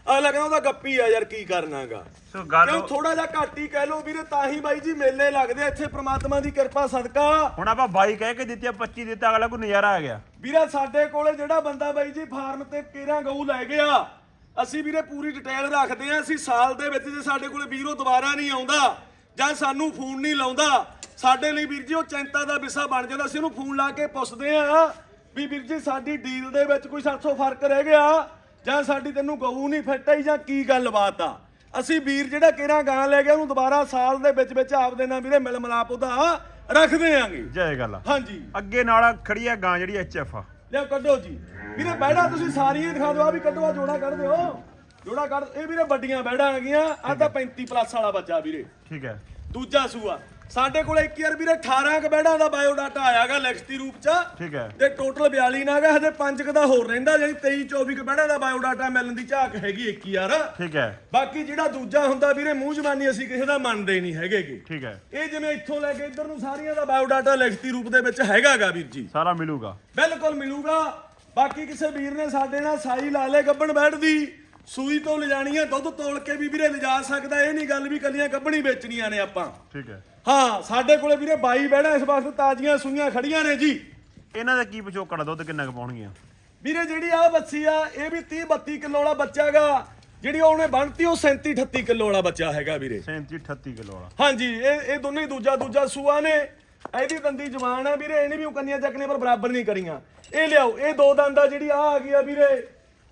ਅਗਲਾ ਕਹਿੰਦਾ ਉਹਦਾ ਗੱਪੀ ਆ ਯਾਰ ਕੀ ਕਰਨਾਗਾ। ਸੋ ਗੱਲ ਕਿਉਂ ਥੋੜਾ ਜਿਹਾ ਘੱਟ ਹੀ ਕਹਿ ਲਓ ਵੀਰੇ ਤਾਂ ਹੀ ਬਾਈ ਜੀ ਮੇਲੇ ਲੱਗਦੇ ਆ ਇੱਥੇ ਪ੍ਰਮਾਤਮਾ ਦੀ ਕਿਰਪਾ ਸਦਕਾ। ਹੁਣ ਆਪਾਂ 22 ਕਹਿ ਕੇ ਦਿੱਤੀ ਆ 25 ਦਿੱਤਾ ਅਗਲਾ ਕੋਈ ਨਜ਼ਾਰਾ ਆ ਗਿਆ। ਵੀਰੇ ਸਾਡੇ ਕੋਲੇ ਜਿਹੜਾ ਬੰਦਾ ਬਾਈ ਜੀ ਫਾਰਮ ਤੇ ਕੇਰਾ ਗਊ ਲੈ ਗਿਆ ਅਸੀਂ ਵੀਰੇ ਪੂਰੀ ਡਿਟੇਲ ਰੱਖਦੇ ਆ ਅਸੀਂ ਸਾਲ ਦੇ ਵਿੱਚ ਜੇ ਸਾਡੇ ਕੋਲੇ ਵੀਰੋ ਦੁਬਾਰਾ ਨਹੀਂ ਆਉਂਦਾ ਜਾਂ ਸਾਨੂੰ ਫੋਨ ਨਹੀਂ ਲਾਉਂਦਾ ਸਾਡੇ ਲਈ ਵੀਰ ਜੀ ਉਹ ਚਿੰਤਾ ਦਾ ਵਿਸ਼ਾ ਬਣ ਜਾਂਦਾ ਅਸੀਂ ਉਹਨੂੰ ਫੋਨ ਲਾ ਕੇ ਪੁੱਛਦੇ ਆ ਵੀ ਵੀਰ ਜੀ ਸਾਡੀ ਡੀਲ ਦੇ ਵਿੱਚ ਕੋਈ 700 ਫ਼ਰਕ ਰਹਿ ਗਿਆ ਜਾਂ ਸਾਡੀ ਤੈਨੂੰ ਗਊ ਨਹੀਂ ਫਿੱਟ ਆਈ ਜਾਂ ਕੀ ਗੱਲਬਾਤ ਆ? ਅਸੀਂ ਵੀਰ ਜਿਹੜਾ ਕੇਰਾ ਗਾਂ ਲੈ ਗਿਆ ਉਹਨੂੰ ਦੁਬਾਰਾ ਸਾਲ ਦੇ ਵਿੱਚ ਵਿੱਚ ਆਪਦੇ ਨਾਲ ਵੀਰੇ ਮਿਲ ਮਲਾਪ ਉਹਦਾ ਰੱਖਦੇ ਆਂਗੇ ਜੈ ਗੱਲ। ਹਾਂਜੀ। ਅੱਗੇ ਨਾਲ ਖੜੀ ਆ ਗਾਂ ਜਿਹੜੀ ਐਚਐਫ ਆ। ਲਿਆ ਕੱਢੋ ਜੀ। ਵੀਰੇ ਬੈੜਾ ਤੁਸੀਂ ਸਾਰੀਆਂ ਦਿਖਾ ਦਿਓ ਆ ਵੀ ਕੱਢੋ ਆ ਜੋੜਾ ਕੱਢ ਦਿਓ। ਜੋੜਾ ਕੱਢ ਇਹ ਵੀਰੇ ਵੱਡੀਆਂ ਬੈੜਾਂ ਆ ਗਈਆਂ ਆ ਤਾਂ 35 ਪਲੱਸ ਵਾਲਾ ਬੱਚਾ ਵੀਰੇ। ਠੀਕ ਹੈ। ਦੂਜਾ ਸੂਆ। ਸਾਡੇ ਕੋਲ ਇੱਕ ਯਾਰ ਵੀਰੇ 18 ਕ ਬੈੜਾਂ ਦਾ ਬਾਇਓ ਡਾਟਾ ਆਇਆਗਾ ਲਿਖਤੀ ਰੂਪ ਚ। ਠੀਕ ਹੈ। ਤੇ ਟੋਟਲ 42 ਨਾਗਾ ਹਜੇ 5 ਕ ਦਾ ਹੋਰ ਰਹਿੰਦਾ ਯਾਨੀ 23 24 ਕ ਬੈੜਾਂ ਦਾ ਬਾਇਓ ਡਾਟਾ ਮਿਲਣ ਦੀ ਝਾਕ ਹੈਗੀ ਇੱਕ ਯਾਰ। ਠੀਕ ਹੈ। ਬਾਕੀ ਜਿਹੜਾ ਦੂਜਾ ਹੁੰਦਾ ਵੀਰੇ ਮੂੰਹ ਜ਼ਬਾਨੀ ਅਸੀਂ ਕਿਸੇ ਦਾ ਮੰਨਦੇ ਨਹੀਂ ਹੈਗੇਗੇ। ਠੀਕ ਹੈ। ਇਹ ਜਿਵੇਂ ਇੱਥੋਂ ਲੈ ਕੇ ਇੱਧਰ ਨੂੰ ਸਾਰੀਆਂ ਦਾ ਬਾਇਓ ਡਾਟਾ ਲਿਖਤੀ ਰੂਪ ਦੇ ਵਿੱਚ ਹੈਗਾਗਾ ਵੀਰ ਜੀ। ਸਾਰਾ ਮਿਲੂਗਾ। ਬਿਲਕੁਲ ਮਿਲੂਗਾ। ਬਾਕੀ ਕਿਸੇ ਵੀਰ ਨੇ ਸਾਡੇ ਨਾਲ ਸਾਈ ਲਾ ਲੇ ਗੱਬਣ ਬੈਠਦੀ ਸੂਈ ਤੋਂ ਲਿਜਾਣੀ ਹੈ ਦੁੱਧ ਤੋਲ ਕੇ ਵੀ ਵੀਰੇ ਲਿਜਾ ਸਕਦਾ ਇਹ ਨਹੀਂ ਗੱਲ ਵੀ ਕੱਲੀਆਂ ਗੱਬਣੀ ਵੇਚਣੀਆਂ ਨੇ ਆਪਾਂ। ਠੀਕ ਹੈ। ਹਾਂ ਸਾਡੇ ਕੋਲੇ ਵੀਰੇ 22 ਬੈੜਾਂ ਇਸ ਵਾਸਤੇ ਤਾਜ਼ੀਆਂ ਸੂਈਆਂ ਖੜੀਆਂ ਨੇ ਜੀ। ਇਹਨਾਂ ਦਾ ਕੀ ਪਿਛੋਕੜ ਆ, ਦੁੱਧ ਕਿੰਨਾ ਕੁ ਪਾਉਣਗੀਆਂ? ਵੀਰੇ ਜਿਹੜੀ ਆ ਬੱਚੀ ਆ ਇਹ ਵੀ 30 32 ਕਿਲੋ ਵਾਲਾ ਬੱਚਾਗਾ ਜਿਹੜੀ ਉਹਨੇ ਬਣਤੀ ਉਹ 37 38 ਕਿਲੋ ਵਾਲਾ ਬੱਚਾ ਹੈਗਾ ਵੀਰੇ। 37 38 ਕਿਲੋ ਵਾਲਾ। ਹਾਂਜੀ ਇਹ ਇਹ ਦੋਨੇ ਹੀ ਦੂਜਾ ਦੂਜਾ ਸੂਆ ਨੇ। ਇਹਦੀ ਦੰਦੀ ਜਵਾਨ ਆ ਵੀਰੇ ਇਹਨੇ ਵੀ ਉਹ ਕੰਨੀਆਂ ਚੱਕਣੇ ਪਰ ਬਰਾਬਰ ਨਹੀਂ ਕਰੀਆਂ। ਇਹ ਲਿਆਓ ਇਹ ਦੋ ਦੰਦ ਆ ਜਿਹੜੀ ਆ ਆ ਗਈ ਆ ਵੀਰੇ।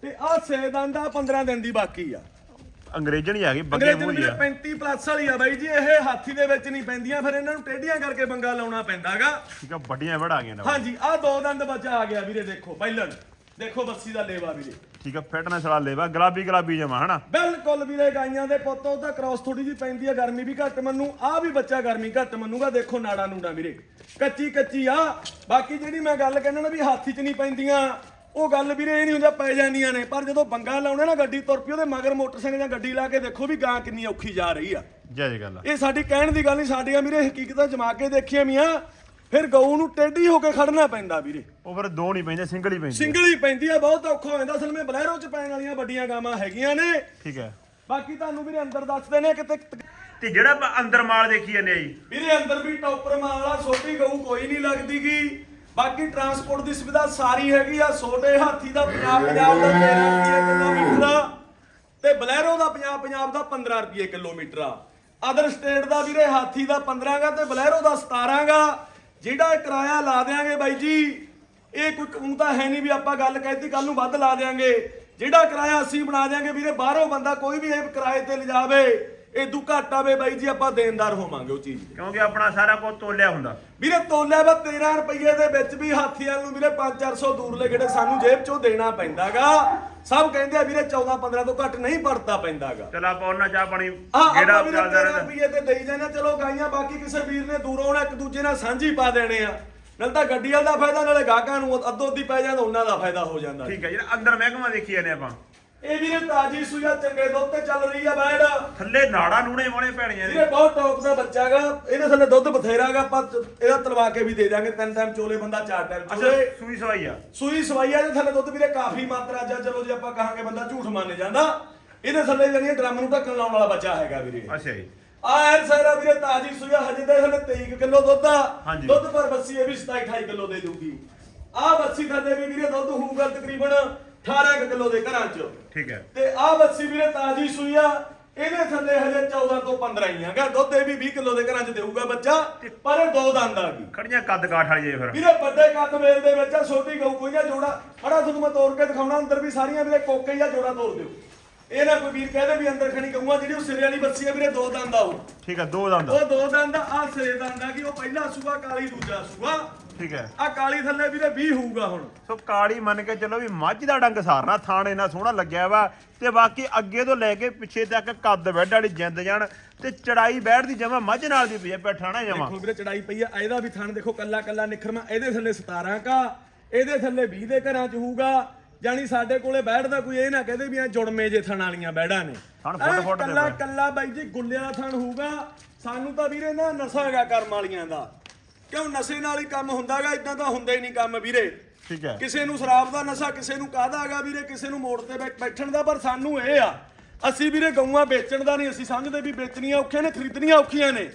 ਤੇ ਆ ਛੇ ਦੰਦ ਆ 15 ਦਿਨ ਦੀ ਬਾਕੀ ਆ। ਅੰਗਰੇਜ਼ਣ ਹੀ ਆ ਗਈ ਬੱਗੇ ਅੰਗਰੇਜ਼ੀ ਮੂੰਹ ਆ। 35 ਪਲੱਸ ਵਾਲੀ ਆ ਬਾਈ ਜੀ ਇਹ ਹਾਥੀ ਦੇ ਵਿੱਚ ਨਹੀਂ ਪੈਂਦੀਆਂ ਫਿਰ ਇਹਨਾਂ ਨੂੰ ਟੇਢੀਆਂ ਕਰਕੇ ਬੰਗਾ ਲਾਉਣਾ ਪੈਂਦਾਗਾ। ਠੀਕ ਆ ਵੱਡੀਆਂ ਵੜ ਆ ਗਈਆਂ ਨੇ ਹਾਂਜੀ ਆ ਦੋ ਦੰਦ ਬੱਚਾ ਆ ਗਿਆ ਵੀਰੇ ਦੇਖੋ ਪਹਿਲਣ। ਦੇਖੋ ਬੱਸੀ ਦਾ ਲੇਵਾ ਵੀਰੇ। ਠੀਕ ਆ ਫਿਟਨੈਸ ਵਾਲਾ ਲੈਵਾ ਗੁਲਾਬੀ ਗੁਲਾਬੀ ਜਮਾ ਹਨਾ? ਬਿਲਕੁਲ ਵੀਰੇ ਗਾਈਆਂ ਦੇ ਪੁੱਤ ਉਹ ਤਾਂ ਕ੍ਰਾਸ ਥੋੜੀ ਜੀ ਪੈਂਦੀ ਆ ਗਰਮੀ ਵੀ ਘੱਟ ਮੰਨੂ। ਆ ਵੀ ਬੱਚਾ ਗਰਮੀ ਘੱਟ ਮੰਨੂਗਾ ਦੇਖੋ ਨਾੜਾ ਨੂੜਾ ਵੀਰੇ। ਕੱਚੀ ਕੱਚੀ ਆ। ਬਾਕੀ ਜਿਹੜੀ ਮੈਂ ਗੱਲ ਕਹਿੰਦਾ ਨਾ ਵੀ ਹਾਥੀ 'ਚ ਨਹੀਂ ਪੈਂਦੀਆਂ। ਉਹ ਗੱਲ ਵੀਰੇ ਇਹ ਨਹੀਂ ਹੁੰਦਾ ਪੈ ਜਾਂਦੀਆਂ ਨੇ। ਪਰ ਜਦੋਂ ਬੰਗਾ ਲਾਉਣੇ ਨਾ ਗੱਡੀ ਤੁਰ ਪਈ ਉਹਦੇ ਮਗਰ ਮੋਟਰਸਾਈਕਲ ਜਾਂ ਗੱਡੀ ਲਾ ਕੇ ਦੇਖੋ ਵੀ ਗਾਂ ਕਿੰਨੀ ਔਖੀ ਜਾ ਰਹੀ ਆ। ਜੈ ਜੀ ਗੱਲ ਆ। ਇਹ ਸਾਡੀ ਕਹਿਣ ਦੀ ਗੱਲ ਨਹੀਂ ਸਾਡੀਆਂ ਵੀਰੇ ਹਕੀਕਤਾਂ ਜਮਾ ਕੇ ਦੇਖੀਆਂ ਮੀਆਂ। ਫਿਰ ਗਊ ਨੂੰ ਟੇਢੀ ਹੋ ਕੇ ਖੜਨਾ ਪੈਂਦਾ ਵੀਰੇ। ਉਹ ਫਿਰ ਦੋ ਨਹੀਂ ਪੈਂਦੇ ਸਿੰਗਲ ਹੀ ਪੈਂਦੇ ਸਿੰਗਲ ਹੀ ਪੈਂਦੀ ਆ ਬਹੁਤ ਔਖਾ ਹੋ ਜਾਂਦਾ। ਅਸਲ ਵਿੱਚ ਬਲੈਰੋ 'ਚ ਪੈਣ ਵਾਲੀਆਂ ਵੱਡੀਆਂ ਗਾਵਾਂ ਹੈਗੀਆਂ ਨੇ। ਠੀਕ ਹੈ। ਬਾਕੀ ਤੁਹਾਨੂੰ ਵੀਰੇ ਅੰਦਰ ਦੱਸਦੇ ਨੇ ਕਿਤੇ ਤੇ ਜਿਹੜਾ ਅੰਦਰ ਮਾਲ ਦੇਖੀ ਜਾਂਦੇ ਆ ਜੀ। ਵੀਰੇ ਅੰਦਰ ਵੀ ਟੌਪਰ ਮਾਲ ਆ ਛੋਟੀ ਗਊ ਕੋਈ ਨਹੀਂ ਲੱਗਦੀਗੀ। ਬਾਕੀ ਟਰਾਂਸਪੋਰਟ ਦੀ ਸੁਵਿਧਾ ਸਾਰੀ ਹੈਗੀ ਆ ਛੋਟੇ ਹਾਥੀ ਦਾ 50 ਪੰਜਾਬ ਦਾ 13 ਰੁਪਏ ਕਿਲੋਮੀਟਰ ਆ ਤੇ ਬਲੈਰੋ ਦਾ 50 ਪੰਜਾਬ ਦਾ 15 ਰੁਪਏ ਕਿਲੋਮੀਟਰ ਆ। ਅਦਰ ਸਟੇਟ ਦਾ ਵੀਰੇ ਹਾਥੀ ਦਾ 15 ਗਾ ਤੇ ਬਲੈਰੋ ਦਾ 17 ਗਾ ਜਿਹੜਾ ਕਿਰਾਇਆ ਲਾ ਦੇਾਂਗੇ ਬਾਈ ਜੀ, ਇਹ ਕੋਈ ਕਾਨੂੰਨ ਤਾਂ ਹੈ ਨਹੀਂ ਵੀ ਆਪਾਂ ਗੱਲ ਕਹਿਤੀ ਕੱਲ ਨੂੰ ਵੱਧ ਲਾ ਦੇਾਂਗੇ ਜਿਹੜਾ ਕਿਰਾਇਆ ਅਸੀਂ ਬਣਾ ਦੇਾਂਗੇ ਵੀਰੇ, ਬਾਹਰੋਂ ਬੰਦਾ ਕੋਈ ਵੀ ਇਹ ਕਿਰਾਏ ਤੇ ਲਿਜਾਵੇ। ਇਦੋਂ ਘੱਟ ਆਵੇ ਬਾਈ ਜੀ ਆਪਾਂ ਦੇਣਦਾਰ ਹੋਵਾਂਗੇ ਉਹ ਚੀਜ਼ ਦੇ। ਕਿਉਂਕਿ ਆਪਣਾ ਸਾਰਾ ਕੁਝ ਤੋਲਿਆ ਹੁੰਦਾ। ਵੀਰੇ ਤੋਲਿਆ ਵਾ 13 ਰੁਪਏ ਦੇ ਵਿੱਚ ਵੀ ਹਾਥੀਆਂ ਨੂੰ ਵੀਰੇ 5-400 ਦੂਰਲੇ ਜਿਹੜੇ ਸਾਨੂੰ ਜੇਬ ਚੋਂ ਦੇਣਾ ਪੈਂਦਾਗਾ। ਸਭ ਕਹਿੰਦੇ ਆ ਵੀਰੇ 14-15 ਤੋਂ ਘੱਟ ਨਹੀਂ ਪੜਤਾ ਪੈਂਦਾਗਾ। ਚਲ ਆਪਾਂ ਉਹਨਾਂ ਚਾਹ ਪਾਣੀ ਜਿਹੜਾ ਚੱਲਦਾ 13 ਰਹਿੰਦਾ ਰੁਪਏ ਤੇ ਦੇਈ ਜਾਂਦੇ ਚਲੋ ਗਾਈਆਂ ਬਾਕੀ ਕਿਸੇ ਵੀਰ ਨੇ ਦੂਰੋਂ ਆਉਣਾ ਇੱਕ ਦੂਜੇ ਨਾਲ ਸਾਂਝੀ ਪਾ ਦੇਣੇ ਆ। ਨਾਲ ਤਾਂ ਗੱਡੀ ਵਾਲਾ ਦਾ ਫਾਇਦਾ ਨਾਲੇ ਗਾਹਕਾਂ ਨੂੰ ਅੱਧੋ ਅੱਧੀ ਪੈ ਜਾਂਦਾ ਉਹਨਾਂ ਦਾ ਫਾਇਦਾ ਹੋ ਜਾਂਦਾ। ਠੀਕ ਹੈ ਜਿਹੜਾ ਅੰਦਰ ਮਹਿਕਮਾ ਦੇਖੀ ਜਾਂਦੇ ਆਪਾਂ। ਇਹ ਵੀਰੇ ਤਾਜੀ ਸੂਆ ਚੰਗੇ ਦੁੱਧ ਤੇ ਚੱਲ ਰਹੀ ਆ ਬੈੜ ਥੱਲੇ ਨਾੜਾ ਨੂਣੇ ਵਾਲੇ ਪੈਣੀਆਂ ਨੇ ਵੀਰੇ ਬਹੁਤ ਟੌਪ ਦਾ ਬੱਚਾਗਾ ਇਹਦੇ ਥੱਲੇ ਦੁੱਧ ਬਥੇਰਾਗਾ ਆਪਾਂ ਇਹਦਾ ਤਲਵਾ ਕੇ ਵੀ ਦੇ ਦਾਂਗੇ ਤਿੰਨ ਟਾਈਮ ਚੋਲੇ ਬੰਦਾ ਚਾਰ ਟਾਈਮ ਅੱਛਾ ਚੋਲੇ। ਸੂਈ ਸਵਾਈ ਆ। ਸੂਈ ਸਵਾਈਆ ਦੇ ਥੱਲੇ ਦੁੱਧ ਵੀਰੇ ਕਾਫੀ ਮਾਤਰਾ ਆ, ਚਲੋ ਜੇ ਆਪਾਂ ਕਹਾਂਗੇ ਬੰਦਾ ਝੂਠ ਮੰਨ ਜਾਂਦਾ। ਇਹਦੇ ਥੱਲੇ ਜਿਹੜੀਆਂ ਡਰਮ ਨੂੰ ਢੱਕਣ ਲਾਉਣ ਵਾਲਾ ਬੱਚਾ ਹੈਗਾ ਵੀਰੇ। ਅੱਛਾ ਜੀ। ਆ ਐਨ ਸਾਰਾ ਵੀਰੇ ਤਾਜੀ ਸੂਈਆ ਹਜੇ ਦੇ ਥੱਲੇ 23 ਕਿਲੋ ਦੁੱਧ ਆ। ਹਾਂਜੀ। ਦੁੱਧ ਪਰ ਬੱਸੀ ਇਹ ਵੀ 27 28 ਕਿਲੋ ਦੇ ਦੂਗੀ ਆ ਬੱਸੀ ਥੱਲੇ ਵੀ ਵੀਰੇ ਦੁੱਧ ਹੋਊਗਾ ਤਕਰੀਬਨ 18 ਕੁ ਕਿਲੋ ਦੇ ਘਰਾਂ ਚ। ਠੀਕ ਹੈ। ਤੇ ਆ ਬੱਸੀ ਵੀਰੇ ਤਾਜੀ ਸੂਈਆ ਇਹਦੇ ਥੱਲੇ ਹਜੇ 14 ਤੋਂ 15 ਹੀ ਆਗਾ ਦੁੱਧ ਇਹ ਵੀ 20 ਕਿਲੋ ਦੇ ਘਰਾਂ ਚ ਦੇਊਗਾ ਬੱਚਾ ਪਰ ਇਹ ਦੋ ਦੰਦ ਆ ਗਈ ਖੜੀਆਂ ਕੱਦ ਕਾਠ ਵਾਲੀ ਜੇ ਫਿਰ। ਵੀਰੇ ਵੱਡੇ ਕੱਦ ਮੇਲ ਦੇ ਵਿੱਚ ਆ ਛੋਟੀ ਗਊ ਕੋਈ ਨਾ ਜੋੜਾ। ਫੜਾ ਤੁਹਾਨੂੰ ਮੈਂ ਤੋੜ ਕੇ ਦਿਖਾਉਣਾ ਅੰਦਰ ਵੀ ਸਾਰੀਆਂ ਵੀਰੇ ਕੋਕੇ ਆ ਜੋੜਾ ਤੋੜ ਦਿਓ। ਇਹ ਨਾ ਕੋਈ ਵੀਰ ਕਹਦੇ ਵੀ ਅੰਦਰ ਖਣੀ ਗਊਆਂ ਜਿਹੜੀ ਉਹ ਸਿਰੇ ਵਾਲੀ ਬੱਸੀ ਆ ਵੀਰੇ ਦੋ ਦੰਦ ਆਉ ਠੀਕ ਹੈ ਦੋ ਦੰਦ ਉਹ ਦੋ ਦੰਦ ਆ ਸਿਰੇ ਦੰਦ ਆ ਕਿ ਉਹ ਪਹਿਲਾ ਸੂਆ ਕਾਲੀ ਦੂਜਾ ਸੂਆ। ਠੀਕ ਹੈ। ਆ ਕਾਲੀ ਥੱਲੇ ਵੀਰੇ 20 ਹੋਊਗਾ ਹੁਣ। ਸੋ ਕਾਲੀ ਮੰਨ ਕੇ ਚੱਲੋ ਵੀ ਮੱਝ ਦਾ ਡੰਗ ਸਾਰਨਾ ਥਾਣ ਇੰਨਾ ਸੋਹਣਾ ਲੱਗਿਆ ਵਾ ਤੇ ਬਾਕੀ ਅੱਗੇ ਤੋਂ ਲੈ ਕੇ ਪਿੱਛੇ ਤੱਕ ਕੱਦ ਬੈੱਡ ਵਾਲੀ ਜਿੰਦ ਜਾਣ ਤੇ ਚੜਾਈ ਬੈਠ ਦੀ ਜਮਾ ਮੱਝ ਨਾਲ ਦੀ ਪਈ ਆ ਬੈਠਾਣਾ ਜਮਾ। ਦੇਖੋ ਵੀਰੇ ਚੜਾਈ ਪਈ ਆ ਇਹਦਾ ਵੀ ਥਣ ਦੇਖੋ ਕੱਲਾ ਕੱਲਾ ਨਿਖਰਮਾ ਇਹਦੇ ਥੱਲੇ 17 ਕਾ ਇਹਦੇ ਥੱਲੇ 20 ਦੇ ਘਰਾਂ ਚ ਹੋਊਗਾ। ਜਾਨੀ ਸਾਡੇ ਕੋਲੇ ਬੈਠਦਾ ਕੋਈ ਇਹ ਨਾ ਕਹਦੇ ਵੀ ਐ ਜੁੜਮੇ ਜੇ ਥਣ ਵਾਲੀਆਂ ਬੈੜਾਂ ਨੇ। ਥਣ ਫੁੱਟ ਫੁੱਟ ਦੇ ਕੱਲਾ। ਕੱਲਾ ਬਾਈ ਜੀ ਗੁੱਲਿਆ ਥਣ ਹੋਊਗਾ। ਸਾਨੂੰ ਤਾਂ ਵੀਰੇ ਨਾ ਨਸ਼ਾ ਹੈਗਾ ਕਰਮ ਵਾਲੀਆਂ ਦਾ। ਕਿਉਂ ਨਸ਼ੇ ਨਾਲ ਹੀ ਕੰਮ ਹੁੰਦਾਗਾ ਇਦਾਂ ਤਾਂ ਹੁੰਦਾ ਹੀ ਨਹੀਂ ਕੰਮ ਵੀਰੇ। ਠੀਕ ਹੈ। ਕਿਸੇ ਨੂੰ ਸ਼ਰਾਬ ਦਾ ਨਸ਼ਾ ਕਿਸੇ ਨੂੰ ਕਾਹਦਾ ਹੈਗਾ ਵੀਰੇ? ਕਿਸੇ ਨੂੰ ਮੋੜ ਤੇ ਬੈ- ਬੈਠਣ ਦਾ ਪਰ ਸਾਨੂੰ ਇਹ ਆ ਅਸੀਂ ਵੀਰੇ ਗਊਆਂ ਵੇਚਣ ਦਾ ਨਹੀਂ ਅਸੀਂ ਸਮਝਦੇ ਵੀ ਵੇਚਣੀਆਂ ਔਖੀਆਂ ਨੇ ਖਰੀਦਣੀਆਂ ਔਖੀਆਂ ਨੇ।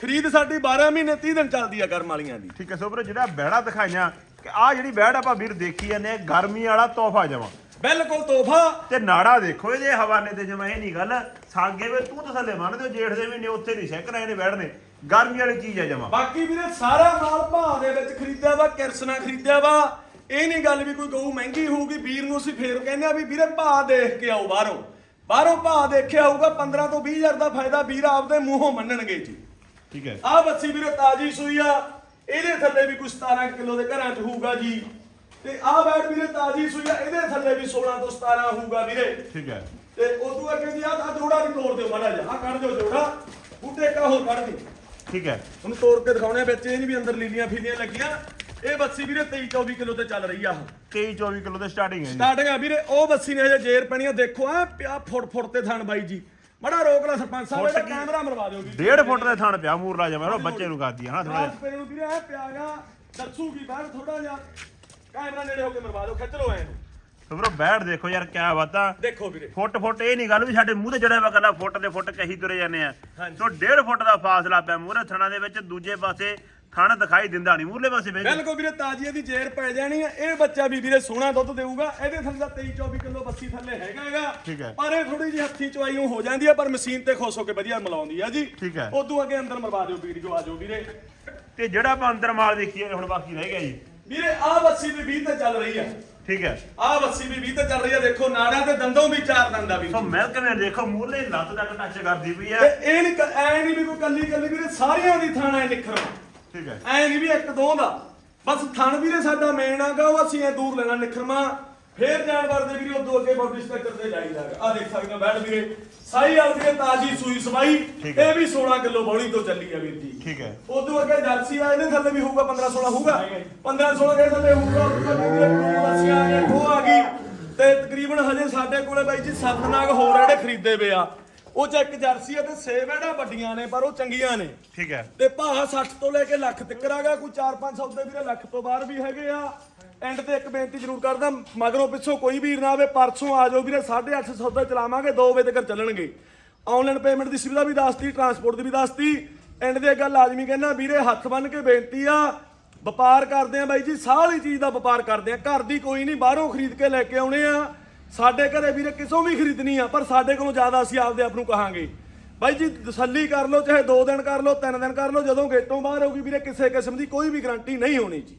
ਖਰੀਦ ਸਾਡੀ 12 ਮਹੀਨੇ 30 ਦਿਨ ਚੱਲਦੀ ਆ ਕਰਮ ਵਾਲੀਆਂ ਦੀ। ਠੀਕ ਹੈ ਸੋ ਵੀਰੋ ਜਿਹੜਾ ਬੈੜਾ ਦਿਖਾਈਆਂ ਕਿ ਆ ਜਿਹੜੀ ਬੈੜ ਆਪਾਂ ਵੀਰ ਦੇਖੀ ਜਾਂਦੇ ਆ ਗਰਮੀ ਵਾਲਾ ਤੋਹਫਾ ਜਮਾ। ਬਿਲਕੁਲ ਤੋਹਫਾ। ਤੇ ਨਾੜਾ ਦੇਖੋ ਇਹਦੇ ਹਵਾਨੇ ਤੇ ਜਮਾ ਇਹ ਨਹੀਂ ਗੱਲ। ਸਾਗੇ ਵੇ ਤੂੰ ਤਾਂ ਥੱਲੇ ਮੰਨਦੇ ਹੋ ਜੇਠ ਦੇ ਮਹੀਨੇ ਉੱਥੇ ਨਹੀਂ ਸਹਿਕ ਰਹੇ ਨੇ ਬੈੜਨੇ ਗਰਮੀ ਵਾਲੀ ਚੀਜ਼ ਹੈ ਜਮਾ। ਬਾਕੀ ਵੀਰੇ ਸਾਰਾ ਮਾਲ ਭਾਅ ਦੇ ਵਿੱਚ ਖਰੀਦਿਆ ਵਾ ਕਿਰਸਨਾ ਖਰੀਦਿਆ ਵਾ। ਇਹ ਨਹੀਂ ਗੱਲ ਵੀ ਕੋਈ ਗਊ ਮਹਿੰਗੀ ਹੋਊਗੀ ਵੀਰ ਨੂੰ ਅਸੀਂ ਫੇਰ ਕਹਿੰਦੇ ਆ ਵੀ ਵੀਰੇ ਭਾਅ ਦੇਖ ਕੇ ਆਓ ਬਾਹਰੋਂ। ਬਾਹਰੋਂ ਭਾਅ ਦੇਖਿਆ ਹੋਊਗਾ 15 ਤੋਂ 20 ਹਜ਼ਾਰ ਦਾ ਫਾਇਦਾ ਵੀਰ ਆਪਦੇ ਮੂੰਹੋਂ ਮੰਨਣਗੇ ਜੀ। ਠੀਕ ਹੈ। ਆ ਬੱਸੀ ਵੀਰੇ ਤਾਜੀ ਸੂਈ ਆ ਇਹਦੇ ਥੱਲੇ ਵੀ ਕੁਝ 17 ਕਿਲੋ ਦੇ ਘਰਾਂ 'ਚ ਹੋਊਗਾ ਜੀ। ਤੇ ਆ ਬੈਡ ਵੀਰੇ ਤਾਜੀ ਸੂਈ ਆ ਇਹਦੇ ਥੱਲੇ ਵੀ 16 ਤੋਂ 17 ਹੋਊਗਾ ਵੀਰੇ। ਠੀਕ ਹੈ। ਤੇ ਉਦੋਂ ਅੱਗੇ ਜੀ ਆ ਆਹ ਜੋੜਾ ਵੀ ਤੋੜ ਦਿਓ ਮਾੜਾ ਜਿਹਾ। ਆ ਕੱਢ ਦਿਓ ਜੋੜਾ। ਬੂਟੇ ਕਾ ਹੋਰ ਕੱਢ ਦੀ। ਠੀਕ ਹੈ। ਤੁਹਾਨੂੰ ਤੋੜ ਕੇ ਦਿਖਾਉਣੇ ਆ ਵਿੱਚ ਇਹ ਨਹੀਂ ਵੀ ਅੰਦਰ ਲੀਲੀਆਂ ਫੀਲੀਆਂ ਲੱਗੀਆਂ। ਇਹ ਬੱਸੀ ਵੀਰੇ 23 24 ਕਿਲੋ ਤੇ ਚੱਲ ਰਹੀ ਆ ਉਹ। 23 24 ਕਿਲੋ ਤੇ ਸਟਾਰਟਿੰਗ ਹੈ ਜੀ। ਸਟਾਰਟਿੰਗ ਆ ਵੀਰੇ ਉਹ ਬੱਸੀ ਨੇ ਹਜੇ ਜੇਰ ਪੈਣੀ ਆ। ਦੇਖੋ ਆ ਪਿਆ ਫੁੱਟ ਫੁੱਟ ਤੇ ਥਣ ਬਾਈ ਜੀ। ਮੜਾ ਰੋਕ ਲੈ ਸਰਪੰਚ ਸਾਹਿਬ ਇਹਦਾ ਕੈਮਰਾ ਮਰਵਾ ਦਿਓ ਜੀ ਡੇਢ ਫੁੱਟ ਦੇ ਥਣ ਪਿਆ ਮੂਰਲਾ ਜਮਾ ਉਹ ਬੱਚੇ ਨੂੰ ਕਰਦੀ ਹਾਂ ਥੋੜਾ ਆਸ ਪੇਰੇ ਨੂੰ ਵੀਰੇ ਇਹ ਪਿਆਗਾ ਦੱਸੂਗੀ ਬਾਹਰ ਥੋੜਾ ਜਿਹਾ। ਕੈਮਰਾ ਨੇੜੇ ਹੋ ਕੇ ਮਰਵਾ ਦਿਓ ਖਿੱਚ ਲਓ ਐ ਸੋ ਵੀਰੋ ਬੈਠ ਦੇਖੋ ਯਾਰ ਕਿਆ ਬਾਤਾਂ। ਦੇਖੋ ਵੀਰੇ। ਫੁੱਟ ਫੁੱਟ ਇਹ ਨਹੀਂ ਗੱਲ ਵੀ ਸਾਡੇ ਮੂੰਹ ਤੇ ਜੜਿਆ ਵਾ ਗੱਲਾਂ ਫੁੱਟ ਦੇ ਫੁੱਟ ਕਹੀ ਤੁਰੇ ਜਾਂਦੇ ਆ। ਸੋ ਡੇਢ ਫੁੱਟ ਦਾ ਫਾਸਲਾ ਪਿਆ ਮੂਹਰੇ ਥਣਾ ਦੇ ਵਿੱਚ ਦੂਜੇ ਪਾਸੇ ਥਣ ਦਿਖਾਈ ਦਿੰਦਾ ਨਹੀਂ ਮੂਹਰਲੇ ਪਾਸੇ ਵੇਖ ਬਿਲਕੁਲ ਵੀਰੇ ਤਾਜੀ ਦੀ ਜੇਰ ਪੈ ਜਾਣੀ ਆ। ਇਹ ਬੱਚਾ ਵੀ ਵੀਰੇ ਸੋਹਣਾ ਦੁੱਧ ਦੇਊਗਾ। ਇਹਦੇ ਥੱਲੇ ਦਾ 23 24 ਕਿਲੋ ਬੱਸੀ ਥੱਲੇ ਹੈਗਾ ਹੈਗਾ। ਠੀਕ ਹੈ। ਪਰ ਇਹ ਥੋੜੀ ਜਿਹੀ ਹੱਥੀ ਚਵਾਈ ਹੋ ਜਾਂਦੀ ਆ ਪਰ ਮਸ਼ੀਨ ਤੇ ਖੁਸ਼ ਹੋ ਕੇ ਵਧੀਆ ਮਿਲਾਉਂਦੀ ਆ ਜੀ। ਠੀਕ ਹੈ। ਉਦੋਂ ਅੱਗੇ ਅੰਦਰ ਮਰਵਾ ਦਿਓ ਵੀਡੀਓ ਆ ਜਾਓ ਵੀਰੇ। ਤੇ ਜਿਹੜਾ ਆਪਾਂ ਅੰਦਰ ਮਾਲ ਦੇਖੀਏ ਹੁਣ ਬਾਕੀ ਰਹਿ ਗਿਆ ਜੀ। ਵੀਰੇ ਆਹ ਬੱਸੀ ਵੀ 20 ਤੇ ਚੱਲ ਰਹੀ ਆ। ਠੀਕ ਹੈ। ਆਹ ਬੱਸੀ ਵੀ 20 ਤੇ ਚੱਲ ਰਹੀ ਆ ਦੇਖੋ ਨਾੜਾਂ ਤੇ ਦੰਦੋਂ ਵੀ ਚਾਰ ਦੰਦਾ ਵੀ ਸੋ ਮਿਲਕ ਨੇ ਦੇਖੋ ਮੂਹਰਲੇ ਲੱਤ ਤੱਕ ਟੱਚ ਕਰਦੀ ਪਈ ਤੇ ਹੈ ਇਹ ਨਹੀਂ ਐ ਨਹੀਂ ਵੀ ਕੋਈ ਕੱਲੀ ਕੱਲੀ ਵੀਰੇ ਸਾਰਿਆਂ ਦੀ ਥਾਣਾ ਹੈ ਨਿਖਰਵਾ ਠੀਕ ਹੈ। ਐ ਨਹੀਂ ਵੀ ਇੱਕ ਦੋ ਦਾ। ਬਸ ਥਣ ਵੀਰੇ ਸਾਡਾ ਮੇਨ ਆਗਾ ਉਹ ਅਸੀਂ ਐ ਦੂਰ ਲੈਣਾ ਨਿਖਰਮਾ। ਫੇਰ ਜਾਨਵਰ ਦੇ ਵੀਰੇ ਉਦੋਂ ਅੱਗੇ ਬਾਡੀ ਸਟਰਕਚਰ ਤੇ ਜਾਈਦਾ ਆ ਦੇਖ ਸਕਦੇ ਹੋ ਬੈਠ ਵੀਰੇ ਸਾਈ ਵਾਲ ਵੀਰੇ ਤਾਜੀ ਸੂਈ ਹੈ। ਇਹ ਵੀ 16 ਕਿਲੋ ਬੌਲੀ ਤੋਂ ਚੱਲੀ ਆ ਵੀਰ ਜੀ। ਠੀਕ ਹੈ। ਉਦੋਂ ਅੱਗੇ ਜਰਸੀ ਆ ਇਹਦੇ ਥੱਲੇ ਵੀ ਹੋਊਗਾ 15 16 ਹੋਊਗਾ। 15 16 ਦੇ ਥੱਲੇ ਹੋਊਗਾ ਬੱਸੀਆਂ ਆ ਗਈਆਂ, ਉਹ ਆ ਗਈ। ਤੇ ਤਕਰੀਬਨ ਹਜੇ ਸਾਡੇ ਕੋਲੇ ਬਾਈ ਜੀ ਸੱਤ ਨਾਗ ਹੋਰ ਜਿਹੜੇ ਖਰੀਦੇ ਪਏ ਆ। ਉਹ ਚ ਇੱਕ ਜਰਸੀ ਆ ਤੇ ਸੇਵ ਇਹਦਾ ਵੱਡੀਆਂ ਨੇ ਪਰ ਉਹ ਚੰਗੀਆਂ ਨੇ। ਠੀਕ ਹੈ। ਤੇ ਭਾਅ 60 ਤੋਂ ਲੈ ਕੇ ਲੱਖ ਤੱਕ ਆਗਾ ਕੋਈ 4-5 ਸੌਦੇ ਵੀਰੇ ਲੱਖ ਤੋਂ ਬਾਹਰ ਵੀ ਹੈਗੇ ਆ। ਐਂਡ ਤੇ ਇੱਕ ਬੇਨਤੀ ਜ਼ਰੂਰ ਕਰਦਾ, ਮਗਰੋਂ ਪਿੱਛੋਂ ਕੋਈ ਵੀਰ ਨਾ ਆਵੇ, ਪਰਸੋਂ ਆ ਜਾਓ ਵੀਰੇ 850 ਸੌਦਾ ਚਲਾਵਾਂਗੇ 2 ਵਜੇ ਤੱਕ ਚੱਲਣਗੇ। ਆਨਲਾਈਨ ਪੇਮੈਂਟ ਦੀ ਸੁਵਿਧਾ ਵੀ ਦੱਸਤੀ ਟਰਾਂਸਪੋਰਟ ਦੀ ਵੀ ਦੱਸਤੀ। ਐਂਡ ਦੇ ਗੱਲ ਲਾਜ਼ਮੀ ਕਹਿੰਦਾ, ਵੀਰੇ ਹੱਥ ਬੰਨ ਕੇ ਬੇਨਤੀ ਆ, ਵਪਾਰ ਕਰਦੇ ਆ ਬਾਈ ਜੀ, ਸਾਰੀ ਚੀਜ਼ ਦਾ ਵਪਾਰ ਕਰਦੇ ਆ, ਘਰ ਦੀ ਕੋਈ ਨਹੀਂ, ਬਾਹਰੋਂ ਖਰੀਦ ਕੇ ਲੈ ਕੇ ਆਉਣੇ ਆ। ਸਾਡੇ ਘਰੇ ਵੀਰੇ ਕਿਸੋਂ ਵੀ ਖਰੀਦਣੀ ਆ, ਪਰ ਸਾਡੇ ਕੋਲੋਂ ਜ਼ਿਆਦਾ ਅਸੀਂ ਆਪਦੇ ਆਪ ਨੂੰ ਕਹਾਂਗੇ। ਬਾਈ ਜੀ, ਤਸੱਲੀ ਕਰ ਲਓ, ਚਾਹੇ 2 ਦਿਨ ਕਰ ਲਓ 3 ਦਿਨ ਕਰ ਲਓ, ਜਦੋਂ ਗੇਟੋਂ ਬਾਹਰ ਹੋਊਗੀ ਵੀਰੇ, ਕਿਸੇ ਕਿਸਮ ਦੀ ਕੋਈ ਵੀ ਗਾਰੰਟੀ ਨਹੀਂ ਹੋਣੀ ਜੀ।